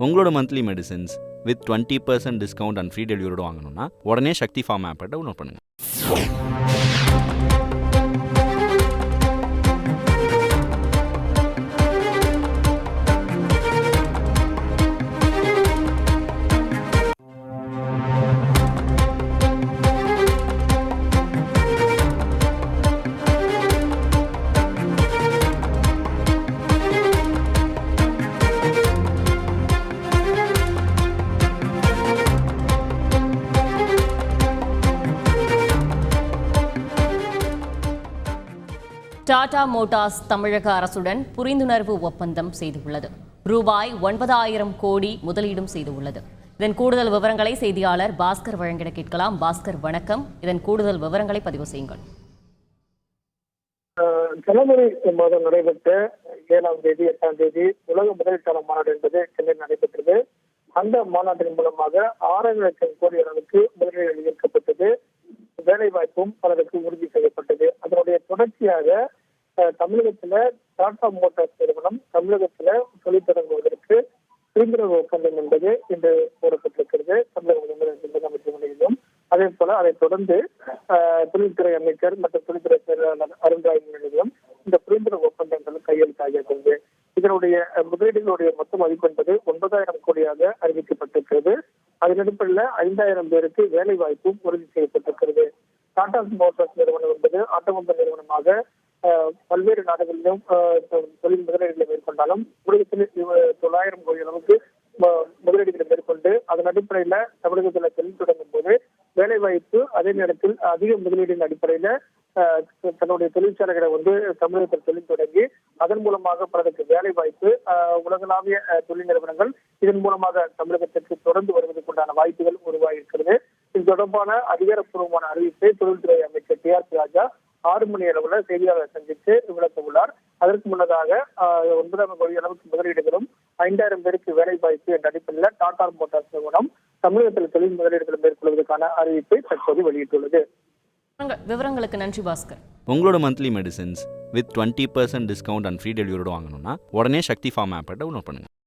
உங்களோட monthly medicines with twenty percent discount and free டெலிவரியோட வாங்கணும்னா உடனே சக்தி ஃபார்ம் ஆப்பை டவுன்லோட் பண்ணுங்கள் டாடா மோட்டார்ஸ் தமிழக அரசுடன் புரிந்துணர்வு ஒப்பந்தம் செய்துள்ளது. ரூபாய் ஒன்பதாயிரம் கோடி முதலீடும் செய்துள்ளது. இதன் கூடுதல் விவரங்களை செய்தியாளர் பாஸ்கர் வழங்கிட கேட்கலாம். பாஸ்கர் வணக்கம். இதன் கூடுதல் விவரங்களை பதிவு செய்யுங்கள். ஆஹ் ஜனவரி மாதம் நடைபெற்ற ஏழாம் தேதி எட்டாம் தேதி உலக முதலீட்டாளர் மாநாடு என்பது சென்னையில் நடைபெற்றது. அந்த மாநாட்டின் மூலமாக ஆறரை லட்சம் கோடி அளவுக்கு முதலீடு ஈர்க்கப்பட்டது. வேலை வாய்ப்பும் பலருக்கு உறுதி செய்யப்பட்டது. அதனுடைய தொடர்ச்சியாக தமிழகத்துல டாடா மோட்டார்ஸ் நிறுவனம் தமிழகத்துல தொழில் தொடங்குவதற்கு புரிந்துணர்வு ஒப்பந்தம் என்பது இன்று கூறப்பட்டிருக்கிறது தமிழக முதலமைச்சர் அமைச்சர் அதே போல அதைத் தொடர்ந்து ஆஹ், தொழில்துறை அமைச்சர் மற்றும் தொழில்துறை செயலாளர் அருண்ராய் முன்னிலையிலும் இந்த புரிந்துணர்வு ஒப்பந்தங்கள் கையெழுத்தாகியிருக்கிறது இதனுடைய முதலீடுகளுடைய மொத்த மதிப்பு என்பது ஒன்பதாயிரம் கோடியாக அறிவிக்கப்பட்டிருக்கிறது. அதன் அடிப்படையில் ஐந்தாயிரம் பேருக்கு வேலை வாய்ப்பும் உறுதி செய்யப்பட்டிருக்கிறது. டாடா மோட்டார்ஸ் நிறுவனம் என்பது ஆட்டோமொபைல் நிறுவனமாக பல்வேறு நாடுகளிலும் தொழில் முதலீடுகளை மேற்கொண்டாலும் தமிழகத்தில் தொள்ளாயிரம் கோடி அளவுக்கு முதலீடுகளை மேற்கொண்டு அதன் அடிப்படையில தமிழகத்தில் தொழில் தொடங்கும் போது வேலை வாய்ப்பு அதே நேரத்தில் அதிக முதலீடின் அடிப்படையில தன்னுடைய தொழிற்சாலைகளை வந்து தமிழகத்தில் தொழில் தொடங்கி அதன் மூலமாக பலருக்கு வேலை வாய்ப்பு உலகளாவிய தொழில் நிறுவனங்கள் இதன் மூலமாக தமிழகத்திற்கு தொடர்ந்து வருவதற்குண்டான வாய்ப்புகள் உருவாகியிருக்கிறது. இது தொடர்பான அதிகாரப்பூர்வமான அறிவிப்பை தொழில்துறை அமைச்சர் டி ஆர் ராஜா ஆறு மணி அளவுல செய்தியாளர் சந்தித்து விளக்க உள்ளார். அதற்கு முன்னதாக ஒன்பதாம் கோடி அளவுக்கு முதலீடுகளும் ஐந்தாயிரம் பேருக்கு வேலை வாய்ப்பு என்ற அடிப்படையில் டாடா மோட்டார்ஸ் நிறுவனம் தமிழகத்தில் தொழில் முதலீடுகளை மேற்கொள்வதற்கான அறிவிப்பை தற்போது வெளியிட்டுள்ளது. விவரங்கள்- விவரங்களுக்கு நன்றி பாஸ்கர். உங்களோட monthly medicines with twenty percent discount and free டெலிவரியோட வாங்கணும்னா உடனே சக்தி ஃபார்ம் ஆப்பை டவுன்லோட் பண்ணுங்கள்